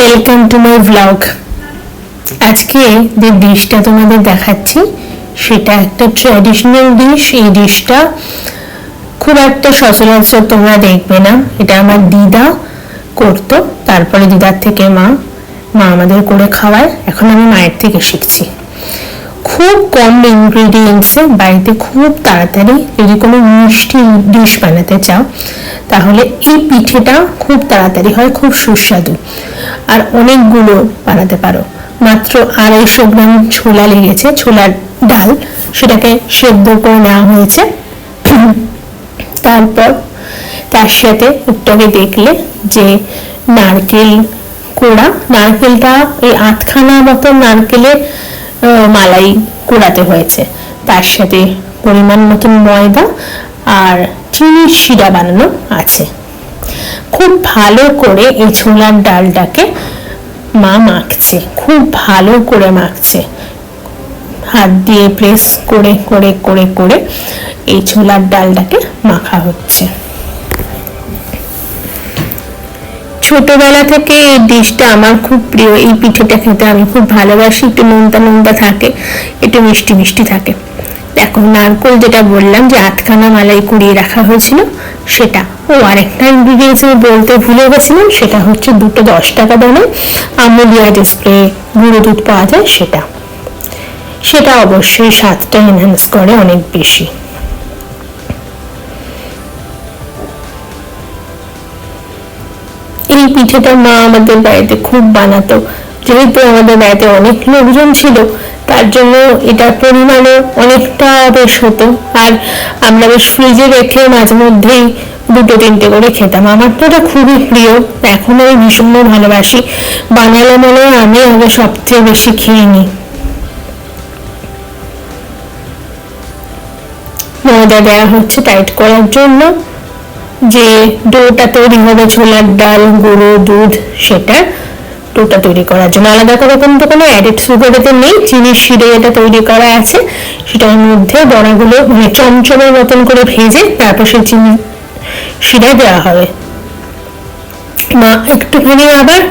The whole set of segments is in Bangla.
ওয়েলকাম টু মাই ব্লগ আজকে যে ডিশটা তোমাদের দেখাচ্ছি, সেটা একটা ট্র্যাডিশনাল ডিশ এই ডিশটা খুব একটা সচরাচর তোমরা দেখবে না। এটা আমার দিদা করতো, তারপরে দিদার থেকে মা মা আমাদের করে খাওয়ায়। এখন আমি মায়ের থেকে শিখছি। খুব কম ইনগ্রিডিয়েন্টসে বাড়িতে খুব তাড়াতাড়ি যদি কোনো মিষ্টি ডিশ বানাতে চাও, তাহলে এই পিঠেটা খুব তাড়াতাড়ি হয়, খুব সুস্বাদু। আর অনেকগুলো বানাতে পারো। মাত্র আড়াইশো গ্রাম ছোলা লেগেছে, ছোলার ডাল। সেটাকে সেদ্ধ করে নেওয়া হয়েছে। তারপর তার সাথে একটু দেখলে যে নারকেল কোড়া, নারকেলটা এই আটখানা মতো নারকেলের মালাই কোড়াতে হয়েছে। তার সাথে পরিমাণ মতন ময়দা আর চিনির শিরা বানানো আছে। খুব ভালো করে এই ছোলার ডালটাকে মা মাখছে, খুব ভালো করে মাখছে। হাত দিয়ে প্রেস করে করে করে করে এই ছোলার ডালটাকে মাখা হচ্ছে। ছোটবেলা থেকে এই ডিশটা আমার খুব প্রিয়, এই পিঠেটা খেতে আমি খুব ভালোবাসি। একটু নোনতা নোনতা থাকে, একটু মিষ্টি মিষ্টি থাকে। দেখো, নারকোল যেটা বললাম যে আটখানা মালাই কুড়িয়ে রাখা হয়েছিল, সেটা ও আরেকটা ইনগ্রিডিয়েন্টস আমি বলতে ভুলে গেছিলাম, সেটা হচ্ছে দুটো দশ টাকা দামে আমুলিয়া ডিসপ্লে গুঁড়ো দুধ পাওয়া যায় সেটা। সেটা অবশ্যই স্বাদটা এনহ্যান্স করে অনেক বেশি। এই পিঠেটা মা আমাদের বাড়িতে খুব বানাতো। যেহেতু আমাদের বাড়িতে অনেক লোকজন ছিল, তার জন্য এটার পরিমাণও অনেকটা বেশ হতো। আর আমরা বেশ ফ্রিজে রেখে মাঝে মধ্যেই দুটো তিনটে করে খেতাম। আমার তো এটা খুবই প্রিয়। এখনও আমি ভীষণ ভালোবাসি। বানালে মনে হয় আমি আগে সবচেয়ে বেশি খেয়ে নিই। ময়দা দেওয়া হচ্ছে টাইট করার জন্য। যে ডোটা তৈরি হবে ছোলার ডাল, গুঁড়ো, দুধ, সেটা ডোটা তৈরি করার জন্য। আলাদা করে কিন্তু কোনো অ্যাডেড সুগার এতে নেই। চিনির শিরে এটা তৈরি করা আছে। সেটার মধ্যে বড়াগুলো মানে চমচমের মতন করে ভেজে তারপর সেই চিনি শিরে দেওয়া হবে। মা একটুখানি আবার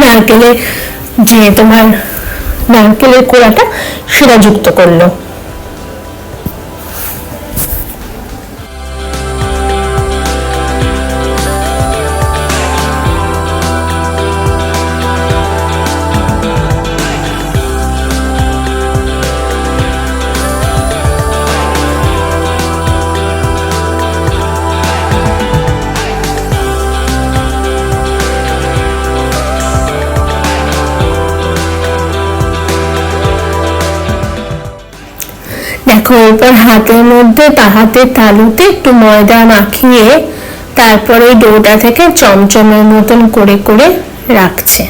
নারকেলে যে তোমার নারকেলের কোড়াটা সেটা যুক্ত করল। দেখো হাতের মধ্যে তা হাতের তালুতে একটু ময়দা মাখিয়ে তারপরে ডোটা থেকে চমচমের মতন করে করে রাখছে।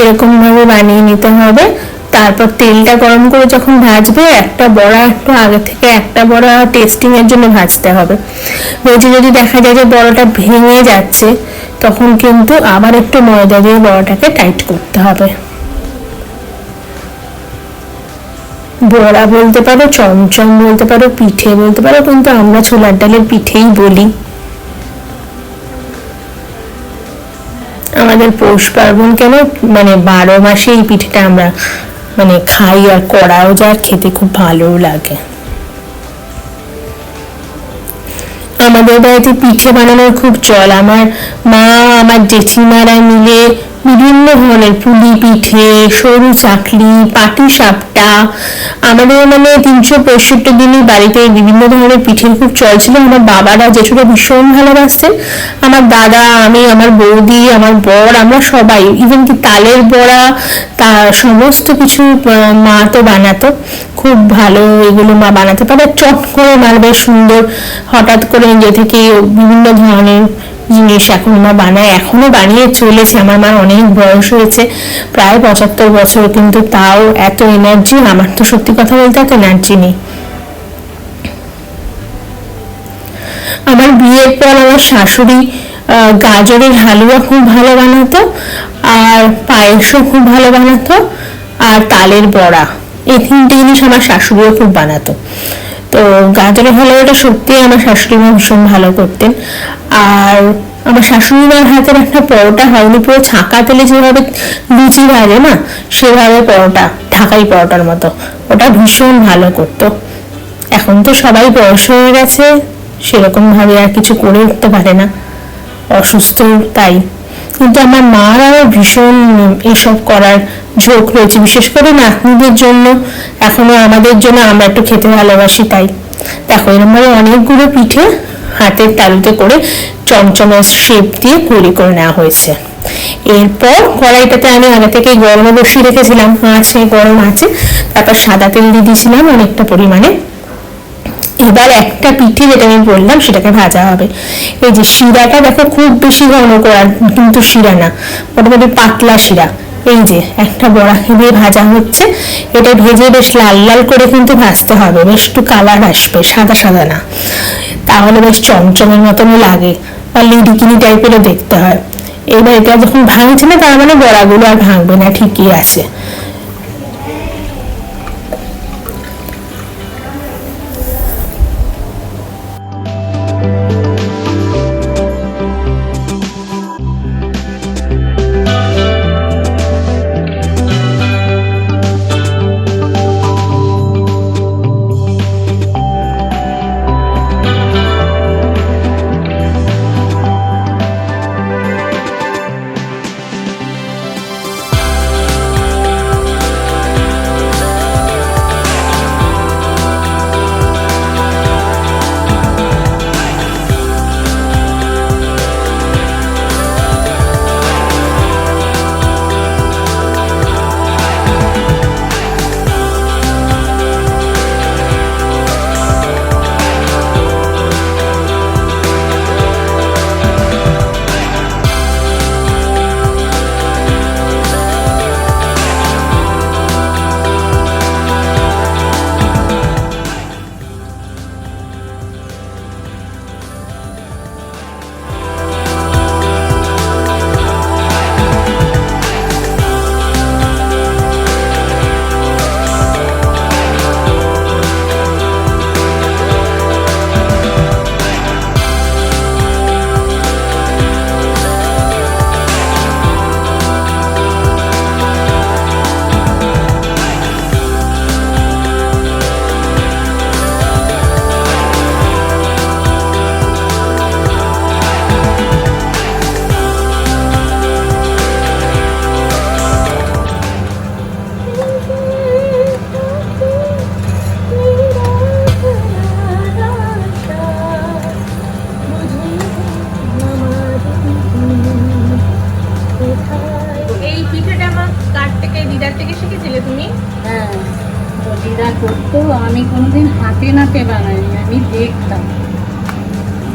এরকম ভাবে বানিয়ে নিতে হবে। তারপর তেলটা গরম করে যখন ভাজবে, একটা বড়া একটু আগে থেকে একটা বড়া টেস্টিং এর জন্য ভাজতে হবে। ভেজে যদি দেখা যায় যে বড়াটা ভেঙে যাচ্ছে, তখন কিন্তু আবার একটু ময়দা দিয়ে বড়াটাকে টাইট করতে হবে। বড়া বলতে পারো, চমচম বলতে পারো, পিঠে বলতে পারো, কিন্তু আমরা ছোলার ডালের পিঠেই বলি। আমাদের পৌষ পার্বণ কেন? মানে বারো মাসে এই পিঠেটা আমরা মানে খাই আর করাও যায়, খেতে খুব ভালোও লাগে। আমাদের বাড়িতে পিঠে বানানোর খুব চল। আমার মা, আমার জেঠিমারা মিলে বিভিন্ন ধরনের পুলি পিঠে, সরু চাকলি পাটি সাপটা আমাদের মানে তিনশো পঁয়ষট্টি দিনই বাড়িতে বিভিন্ন ধরনের পিঠের খুব চল ছিল। আমার বাবারা জেঠুরা ভীষণ ভালোবাসতেন আমার দাদা, আমি, আমার বৌদি, আমার বর, আমরা সবাই ইভেন কি তালের বড়া, তা সমস্ত কিছু মা তো বানাতো। খুব ভালো এগুলো মা বানাতে। পারে চট করে মারবে সুন্দর হঠাৎ করে নিজে থেকে বিভিন্ন ধরনের জিনিস এখন মা বানায়। এখনও বানিয়ে চলেছে। আমার মার অনেক বয়স হয়েছে, প্রায় পঁচাত্তর বছর, কিন্তু তাও এত এনার্জি আমার তো সত্যি কথা বলতে এত এনার্জি নেই। আমার বিয়ের পর আমার শাশুড়ি গাজরের হালুয়া খুব ভালো বানাতো, আর পায়েসও খুব ভালো বানাতো, আর তালের বড়া। এই তিনটে জিনিস আমার শাশুড়িও খুব বানাতো। তো গাজরের হালুয়াটা সত্যি আমার শাশুড়ি ভীষণ ভালো করতেন। আর আমার শাশুড়ি মার হাতের একটা পরোটা হয়নি, পুরো ছাঁকা তেলে যেভাবে লুচি ভাজে না, সেভাবে পরোটা, ঢাকাই পরোটার মতো। ওটা ভীষণ ভালো করতো। এখন তো সবাই বয়স হয়ে গেছে, সেরকম ভাবে আর কিছু করে উঠতে পারে না। অসুস্থ তাই। কিন্তু আমার মার আরও ভীষণ এসব করার ঝোঁক রয়েছে, বিশেষ করে নাতনিদের জন্য। এখনও আমাদের জন্য আমরা একটু খেতে ভালোবাসি তাই। দেখো এরকম ভাবে অনেকগুলো পিঠে হাতের তালুতে করে চমচমের শেপ দিয়ে তৈরি করে নেওয়া হয়েছে। এরপর কড়াইটাতে আমি আগে থেকে গরমে বসিয়ে রেখেছিলাম আছে গরম আছে। তারপর সাদা তেল দিয়ে দিয়েছিলাম অনেকটা পরিমাণে। এবার একটা পিঠে যেটা আমি বললাম সেটাকে ভাজা হবে। এই যে শিরাটা দেখো খুব বেশি ঘন করার কিন্তু শিরা না, মোটামুটি পাতলা শিরা। এই যে একটা বড়া দিয়ে ভাজা হচ্ছে, এটা ভেজে বেশ লাল লাল করে কিন্তু ভাজতে হবে, বেশ একটু কালার আসবে, সাদা সাদা না। তাহলে বেশ চমচমের মতনই লাগে। বা লিডিকিনি টাইপেরও দেখতে হয়। এবার এটা যখন ভাঙছে না, তার মানে বড়াগুলো আর ভাঙবে না, ঠিকই আছে।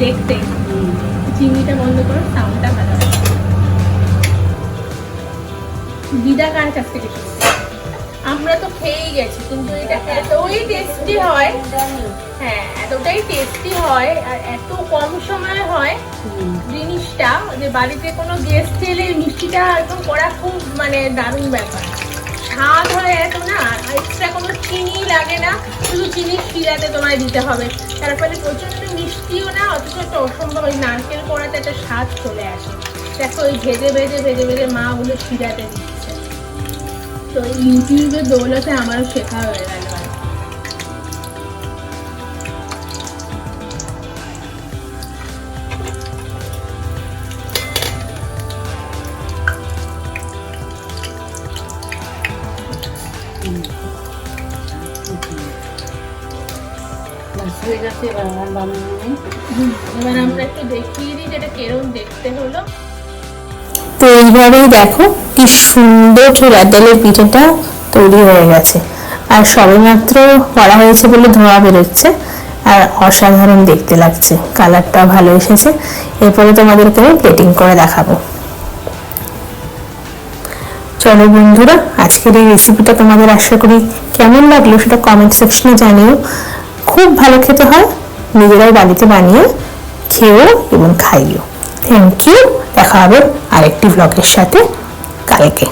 দেখতে। চিনিটা বন্ধ করো সাউন্ডটা ভালো। দিদা কার কাছ থেকে আমরা তো খেয়েই গেছি, কিন্তু এটা এতই টেস্টি হয়। হ্যাঁ এতটাই টেস্টি হয়, আর এত কম সময়ে হয় জিনিসটা যে বাড়িতে কোনো গেস্ট এলে মিষ্টিটা একদম করা খুব মানে দারুণ ব্যাপার। স্বাদ হয় এত না এক্সট্রা কোনো চিনি লাগে না, শুধু চিনি শিরাতে তোমায় দিতে হবে। তারপরে প্রচণ্ড মিষ্টিও না, অথচ একটা অসম্ভব ওই নারকেল করাতে একটা স্বাদ চলে আসে। দেখো, ওই ভেজে ভেজে ভেজে ভেজে মা ওগুলো শিরাতে দিচ্ছে। তো ইউটিউবের দৌলতে আমারও শেখা হয়ে গেল। তো এইভাবেই দেখো কি সুন্দর ছোলার ডালের পিঠেটা তৈরি হয়ে গেছে। আর সবেমাত্র করা হয়েছে বলে ধোঁয়া বেরোচ্ছে। আর অসাধারণ দেখতে লাগছে। কালারটা ভালো এসেছে। এরপরে তোমাদেরকে আমি প্লেটিং করে দেখাবো। চলো বন্ধুরা, আজকের এই রেসিপিটা তোমাদের আশা করি কেমন লাগল সেটা কমেন্ট সেকশনে জানিও। খুব ভালো খেতে হয়। নিজেরাই বাড়িতে বানিয়ে খেয়েও এবং খাইও। থ্যাংক ইউ দেখা হবে আরেকটি ব্লগের সাথে। কালকে।